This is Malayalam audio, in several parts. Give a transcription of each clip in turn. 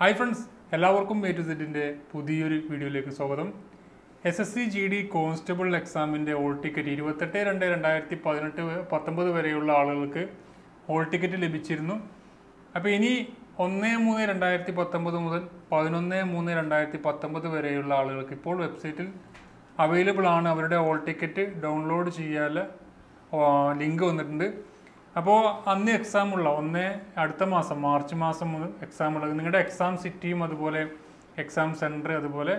ഹായ് ഫ്രണ്ട്സ് എല്ലാവർക്കും എ ടു സെറ്റിന്റെ പുതിയൊരു വീഡിയോയിലേക്ക് സ്വാഗതം. S S C G D constable എക്സാമിന്റെ ഓൾ ടിക്കറ്റ് ഇരുപത്തെട്ട് രണ്ട് രണ്ടായിരത്തി പതിനെട്ട് പത്തൊമ്പത് വരെയുള്ള ആളുകൾക്ക് ഓൾ ടിക്കറ്റ് ലഭിച്ചിരുന്നു. അപ്പോൾ ഇനി ഒന്ന് മൂന്ന് രണ്ടായിരത്തി പത്തൊമ്പത് മുതൽ പതിനൊന്ന് മൂന്ന് രണ്ടായിരത്തി പത്തൊമ്പത് വരെയുള്ള ആളുകൾക്ക് ഇപ്പോൾ വെബ്സൈറ്റിൽ അവൈലബിൾ ആണ്. അവരുടെ ഓൾ ടിക്കറ്റ് ഡൗൺലോഡ് ചെയ്യാൻ ലിങ്ക് വന്നിട്ടുണ്ട്. അപ്പോൾ അന്ന് എക്സാം ഉള്ള ഒന്ന് അടുത്ത മാസം മാർച്ച് മാസം എക്സാം ഉള്ളത് നിങ്ങളുടെ എക്സാം സിറ്റിയും അതുപോലെ എക്സാം സെന്റർ അതുപോലെ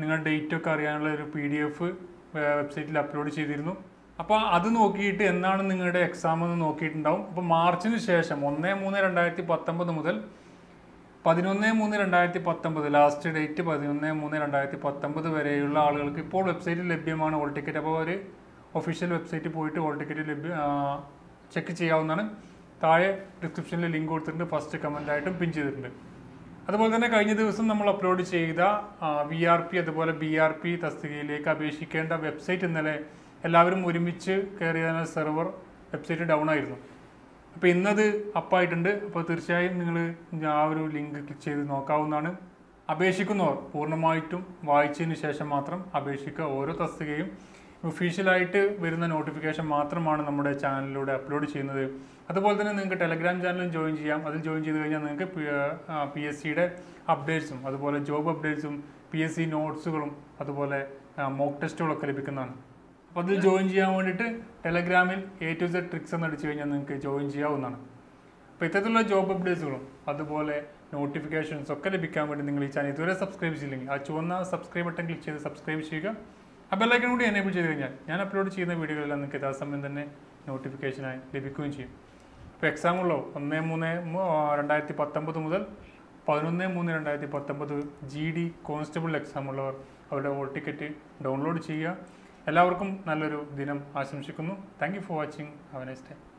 നിങ്ങളുടെ ഡേറ്റ് ഒക്കെ അറിയാനുള്ള ഒരു പി ഡി എഫ് വെബ്സൈറ്റിൽ അപ്ലോഡ് ചെയ്തിരുന്നു. അപ്പോൾ അത് നോക്കിയിട്ട് എന്നാണ് നിങ്ങളുടെ എക്സാം എന്ന് നോക്കിയിട്ടുണ്ടാവും. അപ്പോൾ മാർച്ചിന് ശേഷം ഒന്ന് മൂന്ന് രണ്ടായിരത്തി പത്തൊമ്പത് മുതൽ പതിനൊന്ന് മൂന്ന് രണ്ടായിരത്തി പത്തൊമ്പത് ലാസ്റ്റ് ഡേറ്റ് പതിനൊന്ന് മൂന്ന് രണ്ടായിരത്തി പത്തൊമ്പത് വരെയുള്ള ആളുകൾക്ക് ഇപ്പോൾ വെബ്സൈറ്റിൽ ലഭ്യമാണ് ഓൾ ടിക്കറ്റ്. അപ്പോൾ ഒരു ഒഫീഷ്യൽ വെബ്സൈറ്റിൽ പോയിട്ട് ഓൾ ടിക്കറ്റ് ലഭ്യ ചെക്ക് ചെയ്യാവുന്നതാണ്. താഴെ ഡിസ്ക്രിപ്ഷനിൽ ലിങ്ക് കൊടുത്തിട്ടുണ്ട്. ഫസ്റ്റ് കമന്റായിട്ടും പിൻ ചെയ്തിട്ടുണ്ട്. അതുപോലെ തന്നെ കഴിഞ്ഞ ദിവസം നമ്മൾ അപ്ലോഡ് ചെയ്ത വി ആർ പി അതുപോലെ ബി ആർ പി തസ്തികയിലേക്ക് അപേക്ഷിക്കേണ്ട വെബ്സൈറ്റ് ഇന്നലെ എല്ലാവരും ഒരുമിച്ച് കയറിയ സെർവർ വെബ്സൈറ്റ് ഡൗൺ ആയിരുന്നു. അപ്പോൾ ഇന്നത് അപ്പായിട്ടുണ്ട് അപ്പോൾ തീർച്ചയായും നിങ്ങൾ ആ ഒരു ലിങ്ക് ക്ലിക്ക് ചെയ്ത് നോക്കാവുന്നതാണ്. അപേക്ഷിക്കുന്നവർ പൂർണമായിട്ടും വായിച്ചതിന് ശേഷം മാത്രം അപേക്ഷിക്കുക. ഓരോ തസ്തികയും ഒഫീഷ്യലായിട്ട് വരുന്ന നോട്ടിഫിക്കേഷൻ മാത്രമാണ് നമ്മുടെ ചാനലിലൂടെ അപ്ലോഡ് ചെയ്യുന്നത്. അതുപോലെ തന്നെ നിങ്ങൾക്ക് ടെലഗ്രാം ചാനലും ജോയിൻ ചെയ്യാം. അതിൽ ജോയിൻ ചെയ്ത് കഴിഞ്ഞാൽ നിങ്ങൾക്ക് പി എസ് സിയുടെ അപ്ഡേറ്റ്സും അതുപോലെ ജോബ് അപ്ഡേറ്റ്സും പി എസ് സി നോട്ട്സുകളും അതുപോലെ മോക്ക് ടെസ്റ്റുകളൊക്കെ ലഭിക്കുന്നതാണ്. അപ്പോൾ അതിൽ ജോയിൻ ചെയ്യാൻ വേണ്ടിയിട്ട് ടെലഗ്രാമിൽ എ ടു സെഡ് ട്രിക്സ് എന്ന് അടിച്ചു കഴിഞ്ഞാൽ നിങ്ങൾക്ക് ജോയിൻ ചെയ്യാവുന്നതാണ്. അപ്പോൾ ഇത്തരത്തിലുള്ള ജോബ് അപ്ഡേറ്റ്സുകളും അതുപോലെ നോട്ടിഫിക്കേഷൻസ് ഒക്കെ ലഭിക്കാൻ വേണ്ടി നിങ്ങൾ ഈ ചാനൽ ഇതുവരെ സബ്സ്ക്രൈബ് ചെയ്തില്ലെങ്കിൽ ആ ചുവന്ന സബ്സ്ക്രൈബ് ബട്ടൺ ക്ലിക്ക് ചെയ്ത് സബ്സ്ക്രൈബ് ചെയ്യുക. ആ ബെല്ലൈക്കൺ കൂടി എനേബിൾ ചെയ്ത് കഴിഞ്ഞാൽ ഞാൻ അപ്ലോഡ് ചെയ്യുന്ന വീഡിയോകളെല്ലാം നിങ്ങൾക്ക് യഥാസമയം തന്നെ നോട്ടിഫിക്കേഷനായി ലഭിക്കുകയും ചെയ്യും. ഇപ്പോൾ എക്സാമുള്ളോ ഒന്ന് മൂന്ന് രണ്ടായിരത്തി പത്തൊമ്പത് മുതൽ പതിനൊന്ന് മൂന്ന് രണ്ടായിരത്തി പത്തൊമ്പത് ജി ഡി കോൺസ്റ്റബിൾ എക്സാം ഉള്ളവർ അവരുടെ ഓൾ ടിക്കറ്റ് ഡൗൺലോഡ് ചെയ്യുക. എല്ലാവർക്കും നല്ലൊരു ദിനം ആശംസിക്കുന്നു. Thank you for watching have next day